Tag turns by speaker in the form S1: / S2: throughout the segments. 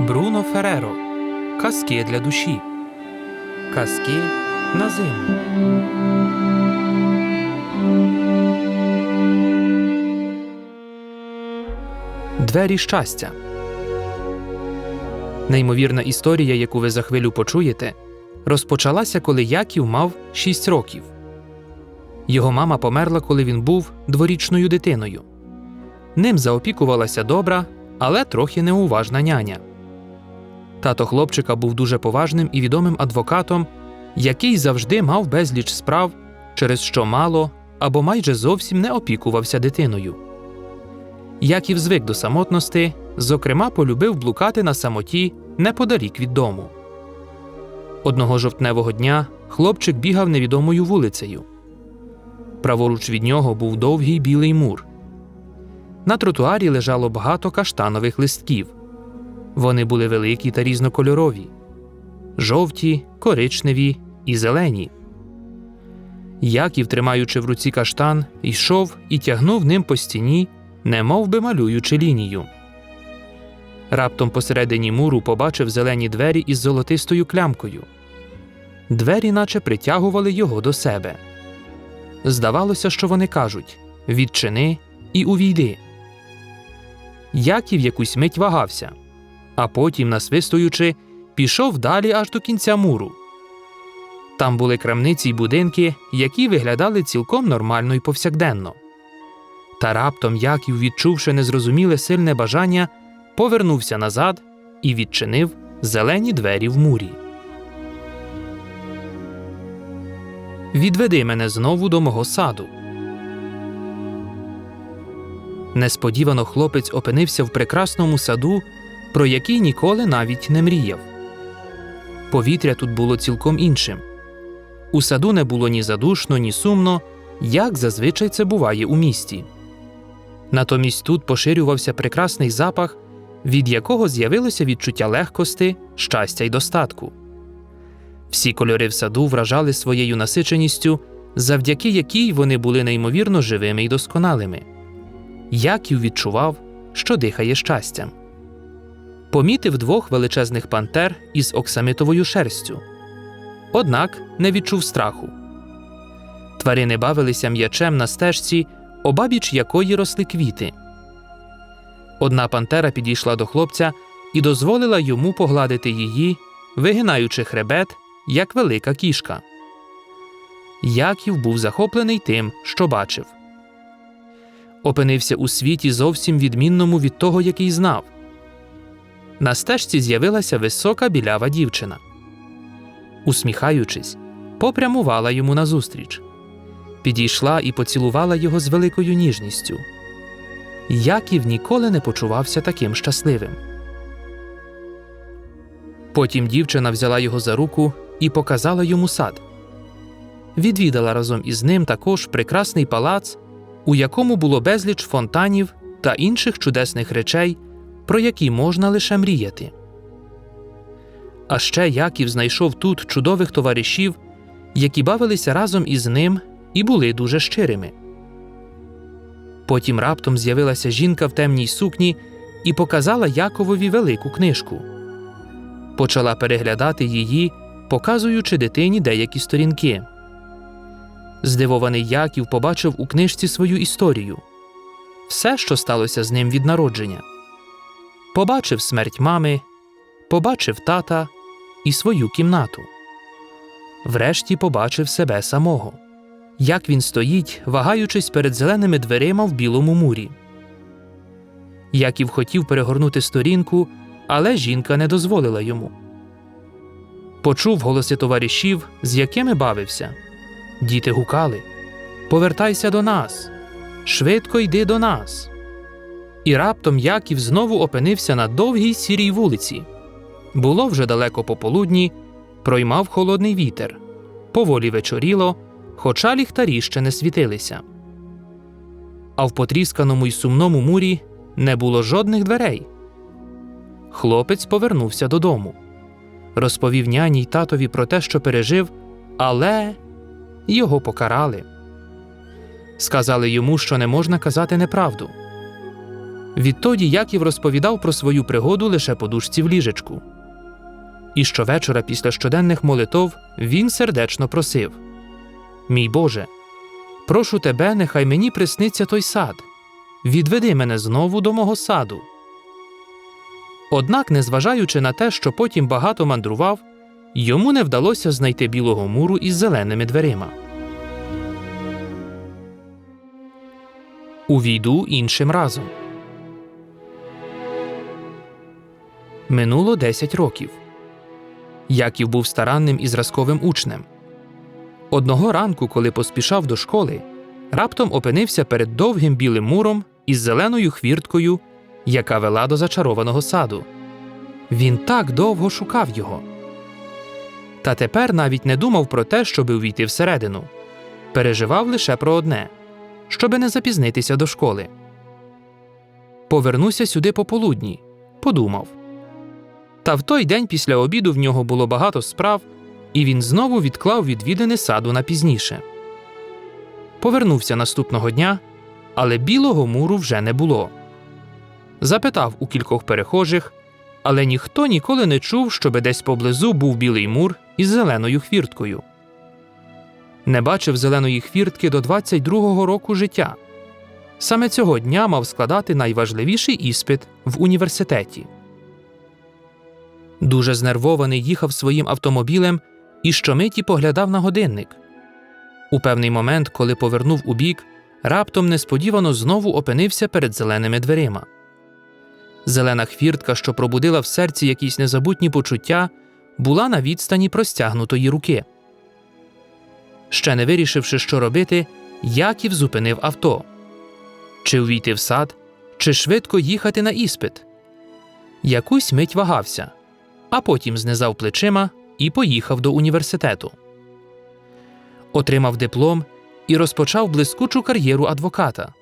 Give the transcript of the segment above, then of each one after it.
S1: Бруно Фереро. Казки для душі. Казки на зиму. Двері щастя. Неймовірна історія, яку ви за хвилю почуєте, розпочалася, коли Яків мав 6 років. Його мама померла, коли він був дворічною дитиною. Ним заопікувалася добра, але трохи неуважна няня. Тато хлопчика був дуже поважним і відомим адвокатом, який завжди мав безліч справ, через що мало або майже зовсім не опікувався дитиною. Яків звик до самотності, зокрема, полюбив блукати на самоті неподалік від дому. Одного жовтневого дня хлопчик бігав невідомою вулицею. Праворуч від нього був довгий білий мур. На тротуарі лежало багато каштанових листків. Вони були великі та різнокольорові жовті, коричневі і зелені. Яків, тримаючи в руці каштан, йшов і тягнув ним по стіні, немов би малюючи лінію. Раптом посередині муру побачив зелені двері із золотистою клямкою. Двері наче притягували його до себе. Здавалося, що вони кажуть відчини і увійди. Яків якусь мить вагався, а потім, насвистуючи, пішов далі аж до кінця муру. Там були крамниці й будинки, які виглядали цілком нормально й повсякденно. Та раптом Яків, відчувши незрозуміле сильне бажання, повернувся назад і відчинив зелені двері в мурі. Відведи мене знову до мого саду. Несподівано хлопець опинився в прекрасному саду, про який ніколи навіть не мріяв. Повітря тут було цілком іншим. У саду не було ні задушно, ні сумно, як зазвичай це буває у місті. Натомість тут поширювався прекрасний запах, від якого з'явилося відчуття легкости, щастя й достатку. Всі кольори в саду вражали своєю насиченістю, завдяки якій вони були неймовірно живими й досконалими. Яків відчував, що дихає щастям. Помітив двох величезних пантер із оксамитовою шерстю. Однак не відчув страху. Тварини бавилися м'ячем на стежці, обабіч якої росли квіти. Одна пантера підійшла до хлопця і дозволила йому погладити її, вигинаючи хребет, як велика кішка. Яків був захоплений тим, що бачив. Опинився у світі зовсім відмінному від того, який знав. На стежці з'явилася висока білява дівчина. Усміхаючись, попрямувала йому назустріч. Підійшла і поцілувала його з великою ніжністю. Яків ніколи не почувався таким щасливим. Потім дівчина взяла його за руку і показала йому сад. Відвідала разом із ним також прекрасний палац, у якому було безліч фонтанів та інших чудесних речей, про які можна лише мріяти. А ще Яків знайшов тут чудових товаришів, які бавилися разом із ним і були дуже щирими. Потім раптом з'явилася жінка в темній сукні і показала Яковові велику книжку. Почала переглядати її, показуючи дитині деякі сторінки. Здивований Яків побачив у книжці свою історію все, що сталося з ним від народження. Побачив смерть мами, побачив тата і свою кімнату. Врешті побачив себе самого, як він стоїть, вагаючись перед зеленими дверима в білому мурі. Яків хотів перегорнути сторінку, але жінка не дозволила йому. Почув голоси товаришів, з якими бавився. Діти гукали Повертайся до нас, швидко йди до нас. І раптом Яків знову опинився на довгій сірій вулиці. Було вже далеко пополудні, проймав холодний вітер, поволі вечоріло, хоча ліхтарі ще не світилися. А в потрісканому й сумному мурі не було жодних дверей. Хлопець повернувся додому, розповів няні й татові про те, що пережив, але його покарали. Сказали йому, що не можна казати неправду. Відтоді Яків розповідав про свою пригоду лише подушці в ліжечку. І щовечора після щоденних молитов він сердечно просив Мій Боже, прошу тебе, нехай мені присниться той сад. Відведи мене знову до мого саду. Однак, незважаючи на те, що потім багато мандрував, йому не вдалося знайти білого муру із зеленими дверима. Увійду іншим разом. Минуло 10 років. Яків був старанним і зразковим учнем. Одного ранку, коли поспішав до школи, раптом опинився перед довгим білим муром із зеленою хвірткою, яка вела до зачарованого саду. Він так довго шукав його. Та тепер навіть не думав про те, щоби увійти всередину. Переживав лише про одне щоби не запізнитися до школи. Повернуся сюди пополудні, подумав. Та в той день після обіду в нього було багато справ, і він знову відклав відвідини саду на пізніше. Повернувся наступного дня, але білого муру вже не було. Запитав у кількох перехожих, але ніхто ніколи не чув, щоби десь поблизу був білий мур із зеленою хвірткою. Не бачив зеленої хвіртки до 22-го року життя. Саме цього дня мав складати найважливіший іспит в університеті. Дуже знервований їхав своїм автомобілем і щомиті поглядав на годинник. У певний момент, коли повернув у бік, раптом несподівано знову опинився перед зеленими дверима. Зелена хвіртка, що пробудила в серці якісь незабутні почуття, була на відстані простягнутої руки. Ще не вирішивши, що робити, Яків зупинив авто чи увійти в сад, чи швидко їхати на іспит. Якусь мить вагався, а потім знизав плечима і поїхав до університету. Отримав диплом і розпочав блискучу кар'єру адвоката.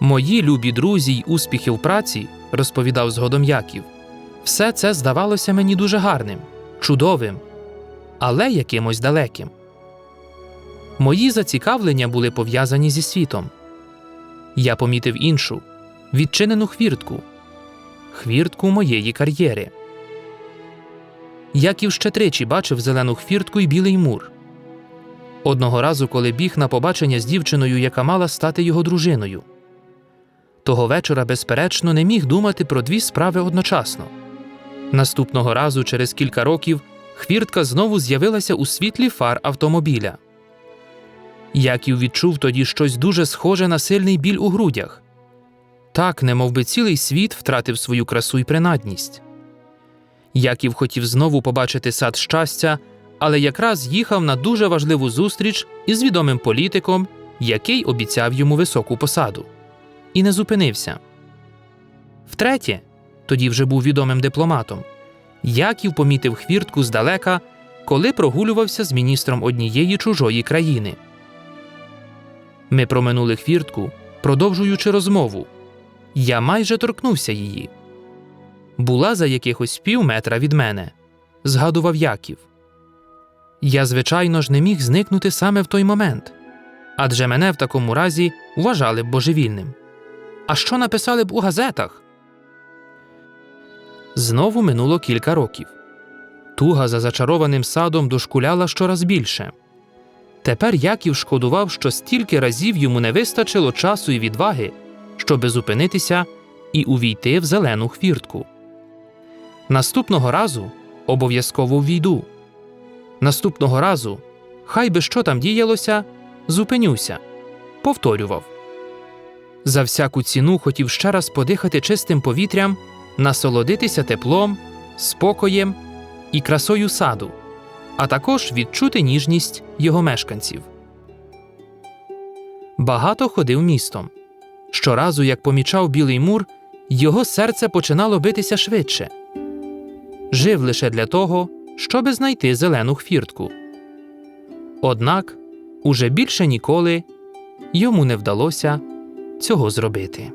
S1: Мої любі друзі й успіхи в праці, розповідав згодом Яків, все це здавалося мені дуже гарним, чудовим, але якимось далеким. Мої зацікавлення були пов'язані зі світом. Я помітив іншу відчинену хвіртку, хвіртку моєї кар'єри. Яків ще тричі бачив зелену хвіртку і білий мур. Одного разу, коли біг на побачення з дівчиною, яка мала стати його дружиною. Того вечора, безперечно, не міг думати про дві справи одночасно. Наступного разу, через кілька років, хвіртка знову з'явилася у світлі фар автомобіля. Яків відчув тоді щось дуже схоже на сильний біль у грудях. Так, немов би цілий світ втратив свою красу й принадність. Яків хотів знову побачити сад щастя, але якраз їхав на дуже важливу зустріч із відомим політиком, який обіцяв йому високу посаду, і не зупинився. Втретє, тоді вже був відомим дипломатом. Яків помітив хвіртку здалека, коли прогулювався з міністром однієї чужої країни. Ми проминули хвіртку, продовжуючи розмову. Я майже торкнувся її. Була за якихось пів метра від мене, згадував Яків. Я, звичайно ж, не міг зникнути саме в той момент, адже мене в такому разі вважали б божевільним. А що написали б у газетах? Знову минуло кілька років. Туга за зачарованим садом дошкуляла щораз більше. Тепер Яків шкодував, що стільки разів йому не вистачило часу і відваги, щоби зупинитися і увійти в зелену хвіртку. Наступного разу обов'язково ввійду. Наступного разу, хай би що там діялося, зупинюся, повторював. За всяку ціну хотів ще раз подихати чистим повітрям, насолодитися теплом, спокоєм і красою саду, а також відчути ніжність його мешканців. Багато ходив містом. Щоразу, як помічав білий мур, його серце починало битися швидше. Жив лише для того, щоби знайти зелену хвіртку. Однак уже більше ніколи йому не вдалося цього зробити.